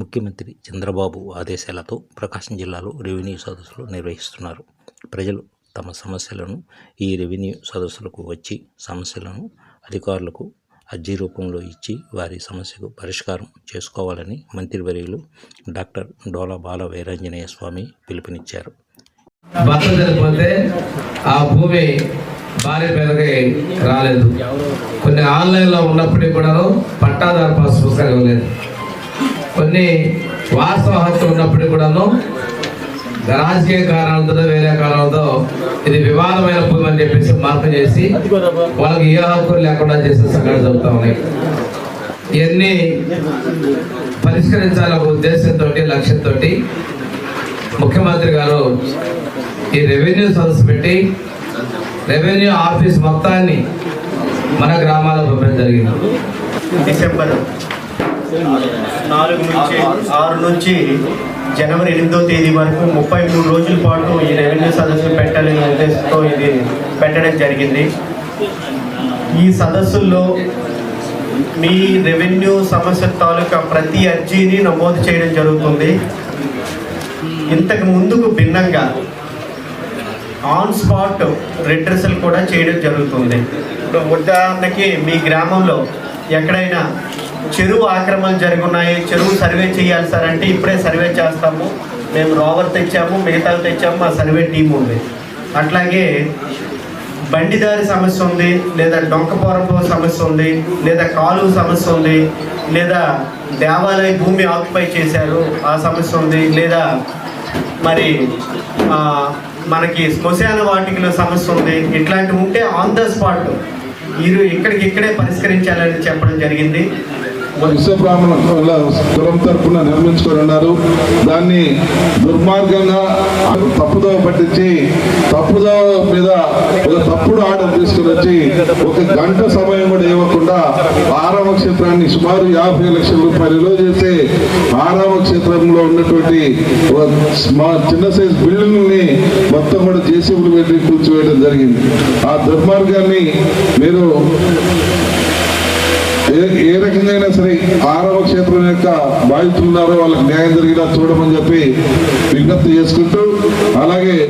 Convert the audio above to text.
ముఖ్యమంత్రి చంద్రబాబు ఆదేశాలతో ప్రకాశం జిల్లాలో రెవెన్యూ సదస్సులు నిర్వహిస్తున్నారు. ప్రజలు తమ సమస్యలను ఈ రెవెన్యూ సదస్సులకు వచ్చి సమస్యలను అధికారులకు అర్జీ రూపంలో ఇచ్చి వారి సమస్యకు పరిష్కారం చేసుకోవాలని మంత్రివర్యులు డాక్టర్ డోలా బాల వీరాంజనేయ స్వామి పిలుపునిచ్చారు. భర్త ఆ భూమి భార్య రాలేదు. కొన్ని ఆన్లైన్లో ఉన్నప్పటికీ కూడాను పట్టాదారు పాస్ పుస్తకం ఇవ్వలేదు కొన్ని వాస్తవ హక్కు ఉన్నప్పుడు కూడాను రాజకీయ కారణాలతో వేరే కారణాలతో ఇది వివాదమైన భూమి అని చెప్పేసి మార్పు చేసి వాళ్ళకి ఏ హక్కులు లేకుండా చేసిన సంఘటన జరుగుతూ ఉన్నాయి. ఇవన్నీ పరిష్కరించాలనే ఉద్దేశంతో లక్ష్యంతో ముఖ్యమంత్రి గారు ఈ రెవెన్యూ సదస్సు పెట్టి రెవెన్యూ ఆఫీస్ మొత్తాన్ని మన గ్రామాల్లో పంపడం జరిగింది. డిసెంబర్. నాలుగు నుంచి ఆరు నుంచి జనవరి ఎనిమిదో తేదీ వరకు ముప్పై మూడు రోజుల పాటు ఈ రెవెన్యూ సదస్సులు పెట్టాలనే ఉద్దేశంతో ఇది పెట్టడం జరిగింది. ఈ సదస్సుల్లో మీ రెవెన్యూ సమస్య తాలూకా ప్రతి అర్జీని నమోదు చేయడం జరుగుతుంది. ఇంతకు ముందుకు భిన్నంగా ఆన్ స్పాట్ రిడ్రెసల్ కూడా చేయడం జరుగుతుంది. ఇప్పుడు ఉదాహరణకి మీ గ్రామంలో ఎక్కడైనా చెరువు ఆక్రమణలు జరుగున్నాయి. చెరువు సర్వే చేయాలి సార్ అంటే ఇప్పుడే సర్వే చేస్తాము. మేము రోవర్ తెచ్చాము మిగతా తెచ్చాము మా సర్వే టీం ఉంది. అట్లాగే బండిదారి సమస్య ఉంది లేదా డొంకపోరపు సమస్య ఉంది లేదా కాలువ సమస్య ఉంది లేదా దేవాలయ భూమి ఆక్యుపై చేశారు ఆ సమస్య ఉంది లేదా మరి మనకి శ్మశాన వాటికలో సమస్య ఉంది ఇట్లాంటివి ఉంటే ఆన్ ద స్పాట్ మీరు ఇక్కడికి ఇక్కడే పరిష్కరించాలని చెప్పడం జరిగింది. విశ్వబ్రాహ్మణ కులం తరపున నిర్మించుకోనున్నారు. దాన్ని దుర్మార్గంగా తప్పుదోవ పట్టించి తప్పుదోవ మీద ఒక తప్పుడు ఆర్డర్ తీసుకుని వచ్చి ఒక గంట సమయం కూడా ఇవ్వకుండా ఆరామ క్షేత్రాన్ని సుమారు యాభై లక్షల రూపాయలు విలువ చేస్తే ఆరామ క్షేత్రంలో ఉన్నటువంటి మా చిన్న సైజ్ బిల్డింగ్ని మొత్తం కూడా జేసీబులు పెట్టి కూర్చోవేయడం జరిగింది. ఆ దుర్మార్గాన్ని మీరు ఏ ఏ రకంగా అయినా సరే ఆరవ క్షేత్రం యొక్క బాధితులున్నారో వాళ్ళకి న్యాయం జరిగేలా చూడమని చెప్పి విజ్ఞప్తి చేసుకుంటూ అలాగే